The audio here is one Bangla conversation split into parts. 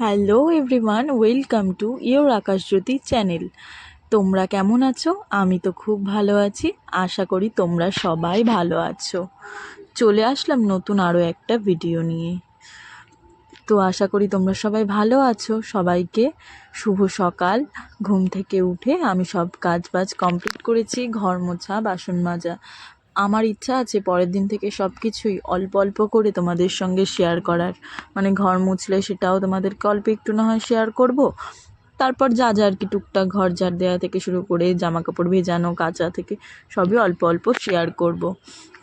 Hello everyone welcome to your Akashjyoti channel তোমরা কেমন আছো? আমি তো খুব ভালো আছি। আশা করি তোমরা সবাই ভালো আছো। চলে আসলাম নতুন আরও একটা ভিডিও নিয়ে। তো আশা করি তোমরা সবাই ভালো আছো। সবাইকে শুভ সকাল। ঘুম থেকে উঠে আমি সব কাজ বাজ কমপ্লিট করেছি। ঘর মোছা, বাসন মাজা আমার ইচ্ছা আছে পরের দিন থেকে সব কিছুই অল্প অল্প করে তোমাদের সঙ্গে শেয়ার করার মানে ঘর মুছলে সেটাও তোমাদেরকে অল্প একটু না হয় শেয়ার করব তারপর যা যা আর কি টুকটাক ঘর ঝাড় দেওয়া থেকে শুরু করে জামা কাপড় ভেজানো, কাচা থেকে সবই অল্প অল্প শেয়ার করব।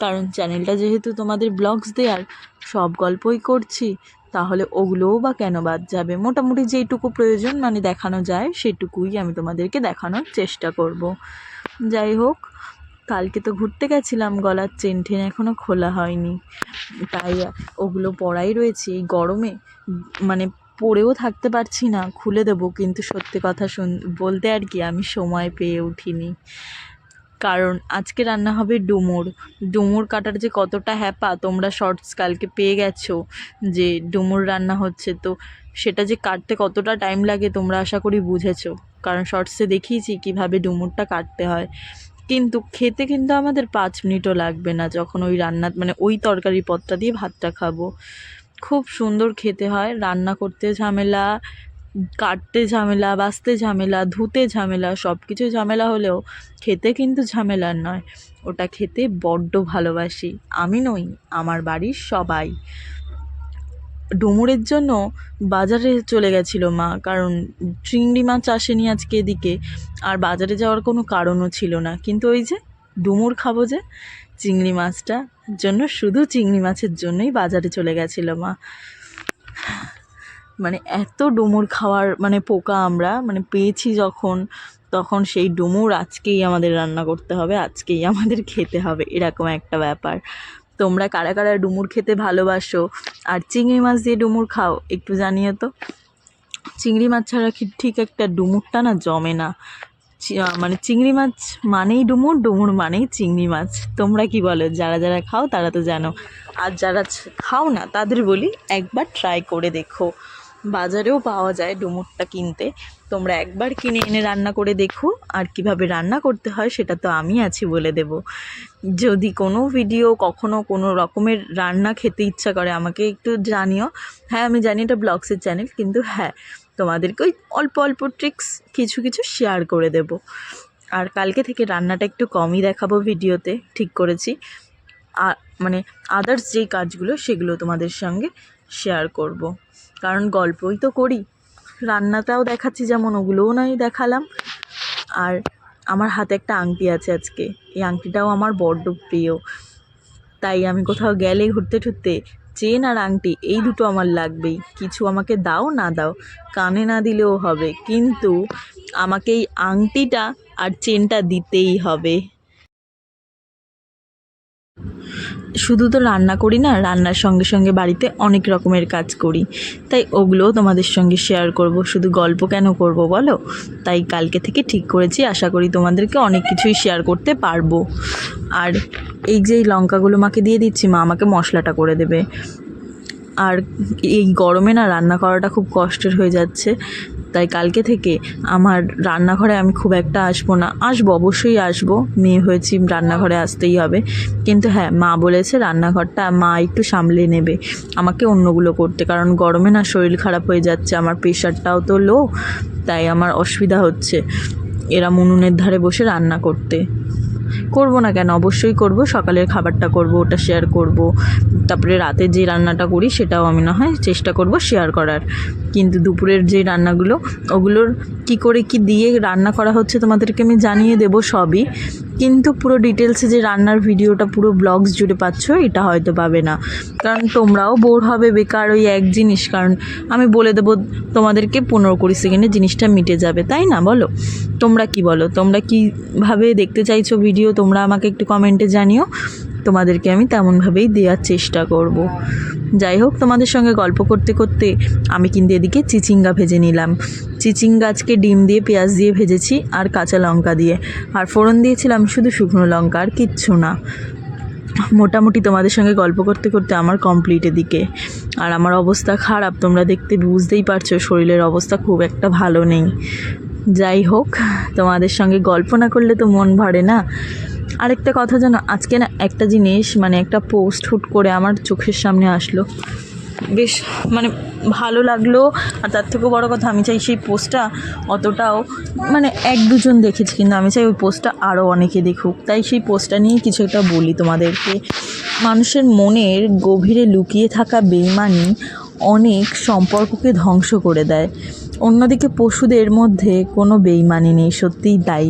কারণ চ্যানেলটা যেহেতু তোমাদের ব্লগস দেওয়ার সব গল্পই করছি, তাহলে ওগুলোও বা কেন বাদ যাবে মোটামুটি যেইটুকু প্রয়োজন মানে দেখানো যায়, সেটুকুই আমি তোমাদেরকে দেখানোর চেষ্টা করব। যাই হোক কালকে তো ঘুরতে গেছিলাম, গলার চেন টেন এখনও খোলা হয়নি। তাই ওগুলো পড়াই রয়েছে, এই গরমে। মানে পরেও থাকতে পারছি না, খুলে দেবো, কিন্তু সত্যি কথা শুন, বলতে আর কি, আমি সময় পেয়ে উঠিনি। কারণ আজকে রান্না হবে ডুমুর। ডুমুর কাটার যে কতটা হ্যাপা, তোমরা শর্টস কালকে পেয়ে গেছো যে ডুমুর রান্না হচ্ছে। তো সেটা যে কাটতে কতটা টাইম লাগে তোমরা আশা করি বুঝেছ। কারণ শর্টসে দেখিয়েছি কীভাবে ডুমুরটা কাটতে হয়। কিন্তু খেতে কিন্তু আমাদের পাঁচ মিনিটও লাগবে না যখন ওই রান্না মানে ওই তরকারি পদটা দিয়ে ভাতটা খাব। খুব সুন্দর খেতে হয়, রান্না করতে ঝামেলা, কাটতে ঝামেলা বাছতে ঝামেলা, ধুতে ঝামেলা সব কিছু ঝামেলা হলেও খেতে কিন্তু ঝামেলার নয়। ওটা খেতে বড্ড ভালোবাসি। আমি নই, আমার বাড়ির সবাই। ডুমুরের জন্য বাজারে চলে গেছিল মা, কারণ চিংড়ি মাছ আসেনি আজকে এদিকে। আর বাজারে যাওয়ার কোনো কারণও ছিল না। কিন্তু ওই যে ডুমুর খাব যে চিংড়ি মাছটা জন্য শুধু চিংড়ি মাছের জন্যই বাজারে চলে গেছিল মা। মানে এত ডুমুর খাওয়ার মানে পোকা আমরা মানে পেয়েছি যখন, তখন সেই ডুমুর আজকেই আমাদের রান্না করতে হবে, আজকেই আমাদের খেতে হবে, এরকম একটা ব্যাপার। তোমরা কারা কারা ডুমুর খেতে ভালোবাসো? আর চিংড়ি মাছ দিয়ে ডুমুর খাও, একটু জানিও তো। চিংড়ি মাছ ছাড়া ঠিক একটা ডুমুরটা না জমে না? মানে চিংড়ি মাছ মানেই ডুমুর ডুমুর মানেই চিংড়ি মাছ। তোমরা কি বলো? যারা যারা খাও তারা তো জানো। আর যারা খাও না, তাদের বলি একবার ট্রাই করে দেখো। বাজারেও পাওয়া যায় ডুমুরটা কিনতে। তোমরা একবার কিনে এনে রান্না করে দেখো, আর কীভাবে রান্না করতে হয় সেটা তো আমি আছি বলে দেব। যদি কোনো ভিডিও কখনো কোনো রকমের রান্না খেতে ইচ্ছা করে, আমাকে একটু জানিও। হ্যাঁ আমি জানি এটা ব্লগসের চ্যানেল কিন্তু হ্যাঁ তোমাদেরকে ওই অল্প অল্প ট্রিক্স কিছু কিছু শেয়ার করে দেব। আর কালকে থেকে রান্নাটা একটু কমই দেখাবো ভিডিওতে ঠিক করেছি। মানে আদার্স যেই কাজগুলো, সেগুলো তোমাদের সঙ্গে শেয়ার করব। কারণ গল্পই তো করি। রান্নাটাও দেখাচ্ছি যেমন ওগুলোও নয়, দেখালাম। আর আমার হাতে একটা আংটি আছে আজকে। এই আংটিটাও আমার বড্ড প্রিয়। তাই আমি কোথাও গেলে ঘুরতে ঠুরতে চেন আর আংটি এই দুটো আমার লাগবেই। কিছু আমাকে দাও, না দাও, কানে না দিলেও হবে। কিন্তু আমাকে এই আংটিটা আর চেনটা দিতেই হবে। শুধু তো রান্না করি না, রান্নার সঙ্গে সঙ্গে বাড়িতে অনেক রকমের কাজ করি। তাই ওগুলোও তোমাদের সঙ্গে শেয়ার করব। শুধু গল্প কেন করব বলো? তাই কালকে থেকে ঠিক করেছি। আশা করি তোমাদেরকে অনেক কিছুই শেয়ার করতে পারব। আর এই যে এই লঙ্কাগুলো মাকে দিয়ে দিচ্ছি, মা আমাকে মশলাটা করে দেবে। আর এই গরমে না রান্না করাটা খুব কষ্টের হয়ে যাচ্ছে। তাই কালকে থেকে আমার রান্নাঘরে আমি খুব একটা আসব না। আসব, অবশ্যই আসব। মেয়ে হয়েছি, রান্নাঘরে আসতেই হবে। কিন্তু হ্যাঁ মা বলেছে রান্নাঘরটা মা একটু সামলে নেবে। আমাকে অন্যগুলো করতে, কারণ গরমে না শরীর খারাপ হয়ে যাচ্ছে, আমার প্রেশারটাও তো লো তাই আমার অসুবিধা হচ্ছে। এরা উনুনের ধারে বসে রান্না করতে। করব না কেন? অবশ্যই করব, সকালের খাবারটা করব, ওটা শেয়ার করব, তারপরে রাতে যে রান্নাটা করি সেটাও আমি না হয় চেষ্টা করব শেয়ার করার। কিন্তু দুপুরের যে রান্নাগুলো, ওগুলোর কি করে কি দিয়ে রান্না করা হচ্ছে তোমাদেরকে আমি জানিয়ে দেব সবই। কিন্তু পুরো ডিটেলসে যে রান্নার ভিডিওটা পুরো ব্লগস জুড়ে পাচ্ছ, এটা হয়তো পাবে না। কারণ তোমরাও বোর হবে বেকার ওই এক জিনিস, কারণ আমি বলে দেবো তোমাদেরকে পনেরো কুড়ি সেকেন্ডে জিনিসটা মিটে যাবে, তাই না বলো? তোমরা কি বলো? তোমরা কীভাবে দেখতে চাইছো ভিডিও তোমরা আমাকে একটু কমেন্টে জানিও। তোমাদেরকে আমি তেমনভাবেই দেওয়ার চেষ্টা করব। যাই হোক, তোমাদের সঙ্গে গল্প করতে করতে আমি কিন্তু এদিকে চিচিঙ্গা ভেজে নিলাম। চিচিঙ্গা আজকে ডিম দিয়ে, পেঁয়াজ দিয়ে ভেজেছি আর কাঁচা লঙ্কা দিয়ে। আর ফোড়ন দিয়েছিলাম শুধু শুকনো লঙ্কা আর কিচ্ছু না। মোটামুটি তোমাদের সঙ্গে গল্প করতে করতে আমার কমপ্লিট এদিকে। আর আমার অবস্থা খারাপ, তোমরা দেখতে বুঝতেই পারছ, শরীরের অবস্থা খুব একটা ভালো নেই। যাই হোক, তোমাদের সঙ্গে গল্প না করলে তো মন ভরে না। আরেকটা কথা জানো আজকে না একটা জিনিস মানে একটা পোস্ট হুট করে আমার চোখের সামনে আসলো। বেশ মানে ভালো লাগল, আর তার থেকেও বড় কথা, আমি চাই সেই পোস্টটা অতটাও মানে এক দুজন দেখেছি, কিন্তু আমি চাই ওই পোস্টটা আরও অনেকে দেখুক। তাই সেই পোস্টটা নিয়েই কিছু একটা বলি তোমাদেরকে। মানুষের মনের গভীরে লুকিয়ে থাকা বেইমানি অনেক সম্পর্ককে ধ্বংস করে দেয়। অন্যদিকে পশুদের মধ্যে কোনো বেইমানি নেই, সত্যিই তাই।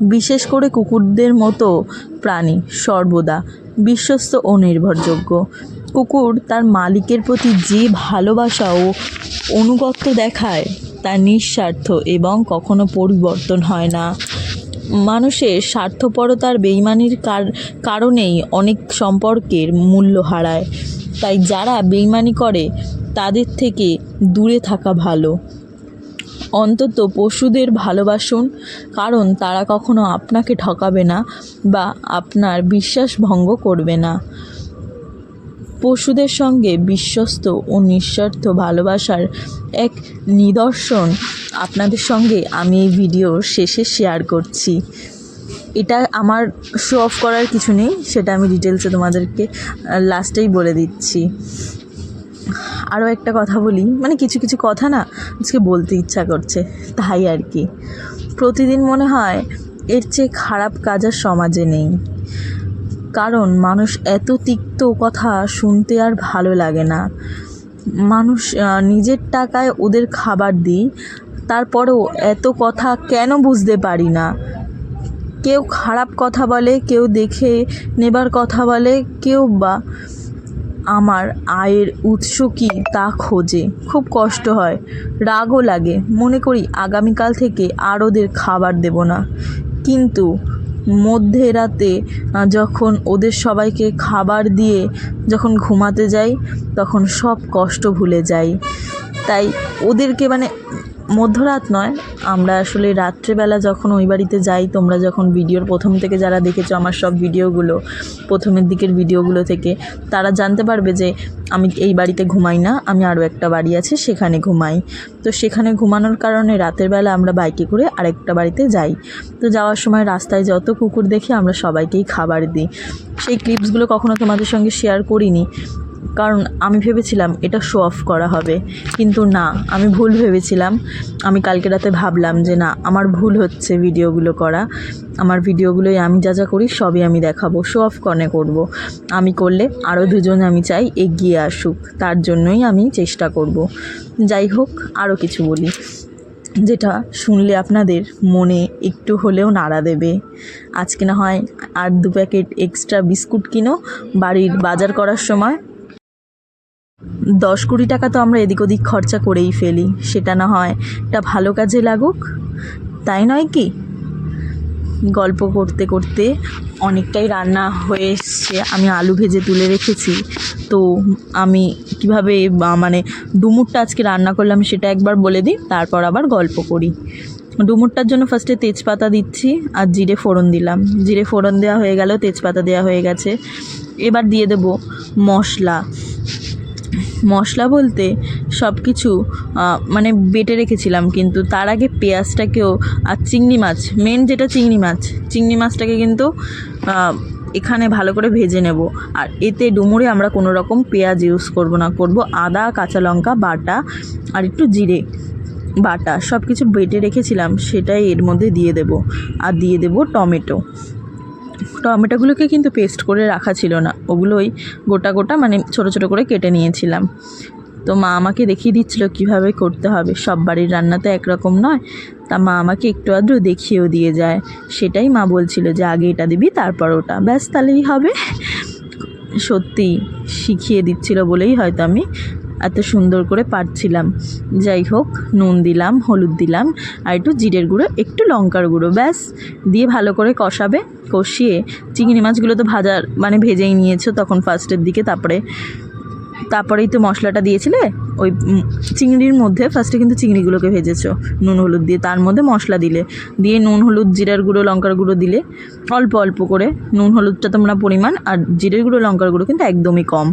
বিশেষ করে কুকুরদের মতো প্রাণী সর্বদা বিশ্বস্ত ও নির্ভরযোগ্য। কুকুর তার মালিকের প্রতি যে ভালোবাসা ও অনুগত্য দেখায়, তা নিঃস্বার্থ এবং কখনো পরিবর্তন হয় না। মানুষের স্বার্থপরতার বেইমানির কার- কারণেই অনেক সম্পর্কের মূল্য হারায়। তাই যারা বেইমানি করে, তাদের থেকে দূরে থাকা ভালো। অন্তত পশুদের ভালোবাসুন, কারণ তারা কখনো আপনাকে ঠকাবে না বা আপনার বিশ্বাস ভঙ্গ করবে না। পশুদের সঙ্গে বিশ্বস্ত ও নিঃস্বার্থ ভালোবাসার এক নিদর্শন আপনাদের সঙ্গে আমি এই ভিডিওর শেষে শেয়ার করছি। এটা আমার শো অফ করার কিছু নেই, সেটা আমি ডিটেলসে তোমাদেরকে লাস্টেই বলে দিচ্ছি। আরও একটা কথা বলি। মানে কিছু কিছু কথা না আজকে বলতে ইচ্ছা করছে, তাই আর কি। প্রতিদিন মনে হয় এর চেয়ে খারাপ কাজ আর সমাজে নেই। কারণ মানুষ এত তিক্ত কথা শুনতে আর ভালো লাগে না। মানুষ নিজের টাকায় ওদের খাবার দিই, তারপরেও এত কথা কেন বুঝতে পারি না? কেউ খারাপ কথা বলে, কেউ দেখে নেবার কথা বলে, কেউ বা আমার আয়ের উৎস কী তা খোঁজে। খুব কষ্ট হয়, রাগও লাগে। মনে করি আগামীকাল থেকে আর ওদের খাবার দেব না। কিন্তু মধ্যে রাতে যখন ওদের সবাইকে খাবার দিয়ে যখন ঘুমাতে যাই, তখন সব কষ্ট ভুলে যাই। তাই ওদেরকে মানে মধ্যরাত নয়, আমরা আসলে রাত্রেবেলা যখন ওই বাড়িতে যাই, তোমরা যখন ভিডিওর প্রথম থেকে যারা দেখেছ আমার সব ভিডিওগুলো, প্রথমের দিকের ভিডিওগুলো থেকে, তারা জানতে পারবে যে আমি এই বাড়িতে ঘুমাই না, আমি আরও একটা বাড়ি আছে, সেখানে ঘুমাই। তো সেখানে ঘুমানোর কারণে রাতের বেলা আমরা বাইকে করে আরেকটা বাড়িতে যাই। তো যাওয়ার সময় রাস্তায় যত কুকুর দেখি, আমরা সবাইকেই খাবার দিই। সেই ক্লিপসগুলো কখনো তোমাদের সঙ্গে শেয়ার করিনি। কারণ আমি ভেবেছিলাম এটা শো অফ করা হবে। কিন্তু না, আমি ভুল ভেবেছিলাম। আমি কালকে রাতে ভাবলাম যে না, আমার ভুল হচ্ছে ভিডিওগুলো করা। আমার ভিডিওগুলোই আমি যা যা করি সবই আমি দেখাবো শো অফ কনে করব। আমি করলে আরও দুজন আমি চাই এগিয়ে আসুক, তার জন্যই আমি চেষ্টা করব। যাই হোক, আরও কিছু বলি। যেটা শুনলে আপনাদের মনে একটু হলেও নাড়া দেবে। আজকে না হয় আর দু প্যাকেট এক্সট্রা বিস্কুট কিনো, বাড়ির বাজার করার সময় দশ কুড়ি টাকা তো আমরা এদিক ওদিক খরচা করেই ফেলি, সেটা না হয় একটা ভালো কাজে লাগুক, তাই নয় কি? গল্প করতে করতে অনেকটাই রান্না হয়ে এসছে, আমি আলু ভেজে তুলে রেখেছি, তো আমি কীভাবে মানে ডুমুরটা আজকে রান্না করলাম সেটা একবার বলে দিই, তারপর আবার গল্প করি। ডুমুরটার জন্য ফার্স্টে তেজপাতা দিচ্ছি আর জিরে ফোড়ন দিলাম। জিরে ফোড়ন দেওয়া হয়ে গেল, তেজপাতা দেওয়া হয়ে গেছে। এবার দিয়ে দেব মশলা। মশলা বলতে সব কিছু মানে বেটে রেখেছিলাম, কিন্তু তার আগে পেঁয়াজটাকেও আর চিংড়ি মাছ মেন যেটা চিংড়ি মাছ, চিংড়ি মাছটাকে কিন্তু এখানে ভালো করে ভেজে নেব। আর এতে ডুমুরে আমরা কোনো রকম পেঁয়াজ ইউজ করব না, করব আদা, কাঁচা লঙ্কা, বাটা, আর একটু জিরে বাটা সব কিছু বেটে রেখেছিলাম, সেটাই এর মধ্যে দিয়ে দেব। আর দিয়ে দেব টমেটো। টমেটোগুলোকে কিন্তু পেস্ট করে রাখা ছিল না। ওগুলোই গোটা গোটা মানে ছোট ছোট করে কেটে নিয়েছিলাম। তো মা আমাকে দেখিয়ে দিচ্ছিল কীভাবে করতে হবে। সব বাড়ির রান্না তো একরকম নয়। তা মা আমাকে একটু আধটু দেখিয়েও দিয়ে যায়। সেটাই মা বলছিল যে, আগে এটা দিবি, তারপর ওটা। ব্যাস, তাহলেই হবে। সত্যি শিখিয়ে দিচ্ছিল বলেই হয়তো আমি এত সুন্দর করে পারছিলাম। যাই হোক, নুন দিলাম, হলুদ দিলাম, আর একটু জিরের গুঁড়ো, একটু লঙ্কার গুঁড়ো, ব্যাস। দিয়ে ভালো করে কষাবে, কষিয়ে চিংড়ি মাছগুলো তো ভাজার মানে ভেজেই নিয়েছো তখন ফার্স্টের দিকে, তারপরে তারপরেই তো মশলাটা দিয়েছিলে? ওই চিংড়ির মধ্যে ফার্স্টে কিন্তু চিংড়িগুলোকে ভেজেছ, নুন, হলুদ দিয়ে। তার মধ্যে মশলা দিলে, দিয়ে নুন, হলুদ, জিরার গুঁড়ো, লঙ্কার গুঁড়ো দিলে অল্প অল্প করে। নুন, হলুদটা তোমরা পরিমাণ, আর জিরের গুঁড়ো, লঙ্কার গুঁড়ো কিন্তু একদমই কম।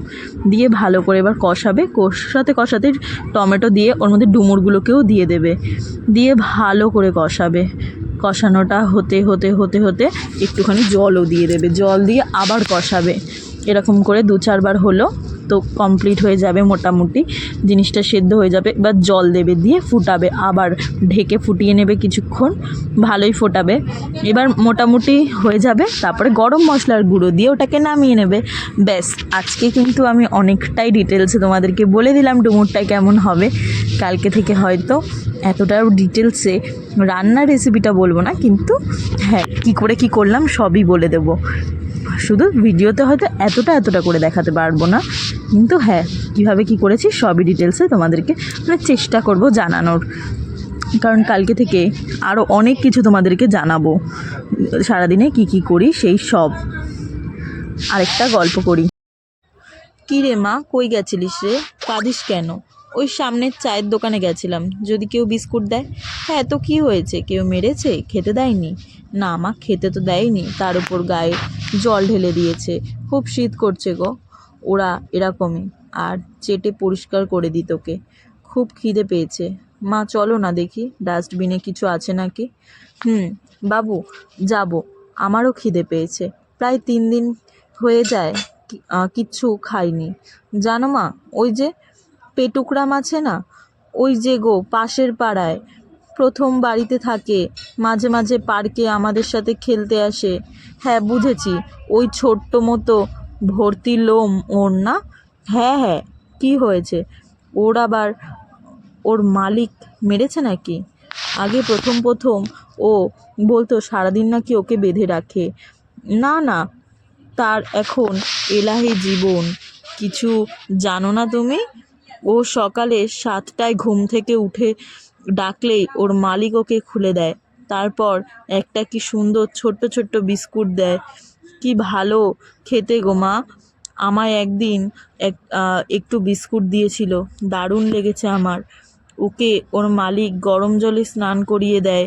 দিয়ে ভালো করে এবার কষাবে, কষাতে কষাতে টমেটো দিয়ে ওর মধ্যে ডুমুরগুলোকেও দিয়ে দেবে। দিয়ে ভালো করে কষাবে। কষানোটা হতে হতে হতে হতে একটুখানি জলও দিয়ে দেবে। জল দিয়ে আবার কষাবে। এরকম করে দু চারবার হলো। তো কমপ্লিট হয়ে যাবে মোটামুটি। জিনিসটা সেদ্ধ হয়ে যাবে, এবার জল দেবে দিয়ে ফুটাবে, আবার ঢেকে ফুটিয়ে নেবে কিছুক্ষণ, ভালোই ফোটাবে। এবার মোটামুটি হয়ে যাবে, তারপরে গরম মশলার গুঁড়ো দিয়ে ওটাকে নামিয়ে নেবে। ব্যাস, আজকে কিন্তু আমি অনেকটাই ডিটেলসে তোমাদেরকে বলে দিলাম ডুমুরটা কেমন হবে। কালকে থেকে হয়তো এতটাও ডিটেলসে রান্নার রেসিপিটা বলব না, কিন্তু হ্যাঁ কী করে কী করলাম সবই বলে দেবো। শুধু ভিডিওতে হয়তো এতটা এতটা করে দেখাতে পারব না। কিন্তু হ্যাঁ কীভাবে কী করেছি সবই ডিটেলসে তোমাদেরকে মানে চেষ্টা করব জানানোর। কারণ কালকে থেকে আরও অনেক কিছু তোমাদেরকে জানাব। সারাদিনে কি কি করি সেই সব। আরেকটা গল্প করি। কী রে মা, কই গেছিলিস রে? কাঁদিস কেন? ওই সামনের চায়ের দোকানে গেছিলাম। যদি কেউ বিস্কুট দেয় হ্যাঁ তো কি হয়েছে? কেউ মেরেছে? খেতে দেয়নি? না মা, খেতে তো দেয়নি। তার উপর গায়ে জল ঢেলে দিয়েছে। খুব শীত করছে গো। ওরা এরকমই। আর চেটে পরিষ্কার করে দিই তোকে খুব খিদে পেয়েছে। মা, চলো না দেখি। ডাস্টবিনে কিছু আছে নাকি? হুম, বাবু, যাব। আমারও খিদে পেয়েছে। প্রায় তিন দিন হয়ে যায়। কিচ্ছু খাইনি। জানো মা, ওই যে পেটুকরাম আছে না? ওই যে গো, পাশের পাড়ায়। প্রথম বাড়িতে থাকে, মাঝে মাঝে পার্কে আমাদের সাথে খেলতে আসে। হ্যাঁ বুঝেছি, ওই ছোট্ট মতো ভর্তি লোম ওর না? হ্যাঁ হ্যাঁ কি হয়েছে? ওর আবার ওর মালিক মেরেছে নাকি? আগে প্রথম প্রথম ও বলতো, সারাদিন নাকি ওকে বেঁধে রাখে। না না, তার এখন এলাহি জীবন। কিছু জানো না তুমি? ও সকালে সাতটায় ঘুম থেকে উঠে ডাকলেই ওর মালিক ওকে খুলে দেয়। তারপর একটা কি সুন্দর ছোট্ট ছোট্ট বিস্কুট দেয়। কি ভালো খেতে গো মা। আমায় একদিন এক একটু বিস্কুট দিয়েছিল। দারুণ লেগেছে আমার। ওকে ওর মালিক গরম জলে স্নান করিয়ে দেয়।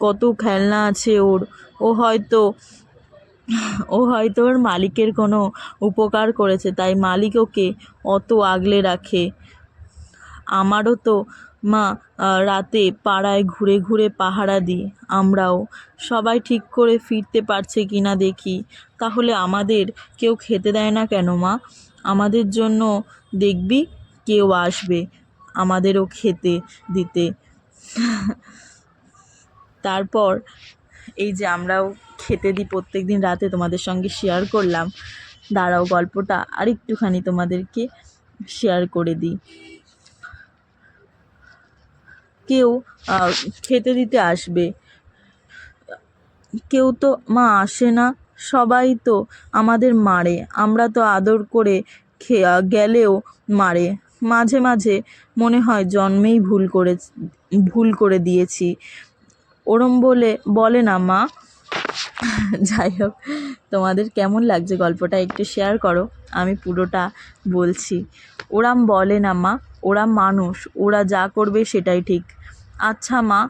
কত খেলনা আছে ওর। ও হয়তো ও হয়তো ওর মালিকের কোনো উপকার করেছে। তাই মালিক ওকে অত আগলে রাখে। আমারও তো, মা রাতে পাড়ায় ঘুরে ঘুরে পাহারা দিই, আমরাও। সবাই ঠিক করে ফিরতে পারছে কি না দেখি। তাহলে আমাদের কেউ খেতে দেয় না কেন, মা? আমাদের জন্য দেখবি কেউ আসবে আমাদেরও খেতে দিতে। তারপর এই যে আমরাও খেতে দিই প্রত্যেক দিন রাতে তোমাদের সঙ্গে শেয়ার করলাম। দাঁড়াও গল্পটা আর একটুখানি তোমাদেরকে শেয়ার করে দিই। কেউ খেতে দিতে আসবে। কেউ তো মা আসে না, সবাই তো আমাদের মারে। আমরা তো আদর করে গেলেও মারে। মাঝে মাঝে মনে হয় জন্মেই ভুল করে ভুল করে দিয়েছি। ওরম বলে বলে না মা। যাই হোক, তোমাদের কেমন লাগছে গল্পটা একটু শেয়ার করো। আমি পুরোটা বলছি। ওরাম বলে না মা। ওরা মানুষ, ওরা যা করবে সেটাই ঠিক। আচ্ছা মা,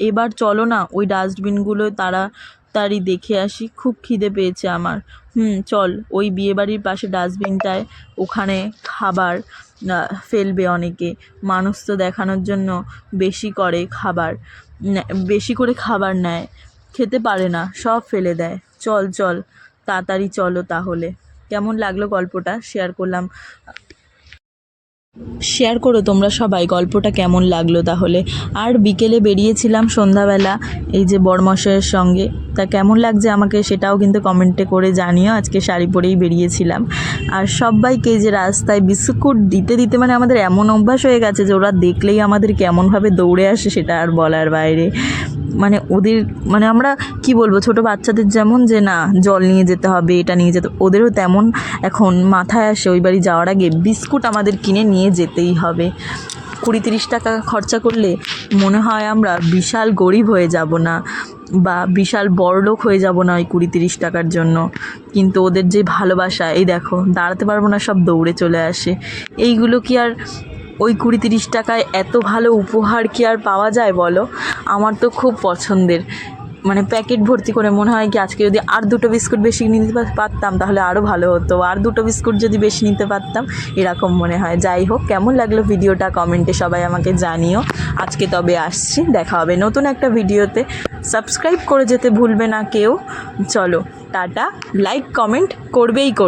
এবার চলো না, ওই ডাস্টবিনগুলো তাড়াতাড়ি দেখে আসি, খুব খিদে পেয়েছে আমার। হুম, চল, ওই বিয়েবাড়ির পাশে ডাস্টবিনটায় ওখানে খাবার ফেলবে অনেকে। মানুষ তো দেখানোর জন্য বেশি করে খাবার বেশি করে খাবার নেয়। খেতে পারে না, সব ফেলে দেয়। চল চল, তাড়াতাড়ি চলো তাহলে। কেমন লাগল গল্পটা? শেয়ার করলাম। শেয়ার করো তোমরা সবাই, গল্পটা কেমন লাগল তাহলে? আর বিকেলে বেরিয়েছিলাম সন্ধ্যাবেলা, এই যে বড়মশাইয়ের সঙ্গে। তা কেমন লাগছে আমাকে সেটাও কিন্তু কমেন্টে করে জানিও, আজকে শাড়ি পরেই বেরিয়েছিলাম। আর সবাইকে যে রাস্তায় বিস্কুট দিতে দিতে মানে আমাদের এমন অভ্যাস হয়ে গেছে যে ওরা দেখলেই আমাদের কেমনভাবে দৌড়ে আসে সেটা আর বলার বাইরে। মানে ওদের মানে আমরা কি বলব, ছোট বাচ্চাদের যেমন যে না, জল নিয়ে যেতে হবে, এটা নিয়ে যেতে, ওদেরও তেমন এখন মাথায় আসে ওই বাড়ি যাওয়ার আগে বিস্কুট আমাদের কিনে নিয়ে যেতেই হবে। কুড়ি তিরিশ টাকা খরচা করলে মনে হয় আমরা বিশাল গরিব হয়ে যাব না বা বিশাল বড়লোক হয়ে যাব না ওই কুড়ি তিরিশ টাকার জন্য। কিন্তু ওদের যে ভালোবাসা, এই দেখো, দাঁড়াতে পারব না, সব দৌড়ে চলে আসে। এইগুলো কি আর ওই কুড়ি তিরিশ টাকায় এত ভালো উপহার কি আর পাওয়া যায় বলো? আমার তো খুব পছন্দের। মানে প্যাকেট ভর্তি করে মনে হয় কি আজকে যদি আর দুটো বিস্কুট বেশি নিতে পারতাম তাহলে আরও ভালো হতো। আর দুটো বিস্কুট যদি বেশি নিতে পারতাম, এরকম মনে হয়। যাই হোক, কেমন লাগল ভিডিওটা কমেন্টে সবাই আমাকে জানিও। আজকে তবে আসছি, দেখা হবে নতুন একটা ভিডিওতে। সাবস্ক্রাইব করে যেতে ভুলবে না কেউ। চলো, টাটা। লাইক, কমেন্ট করবেই করবে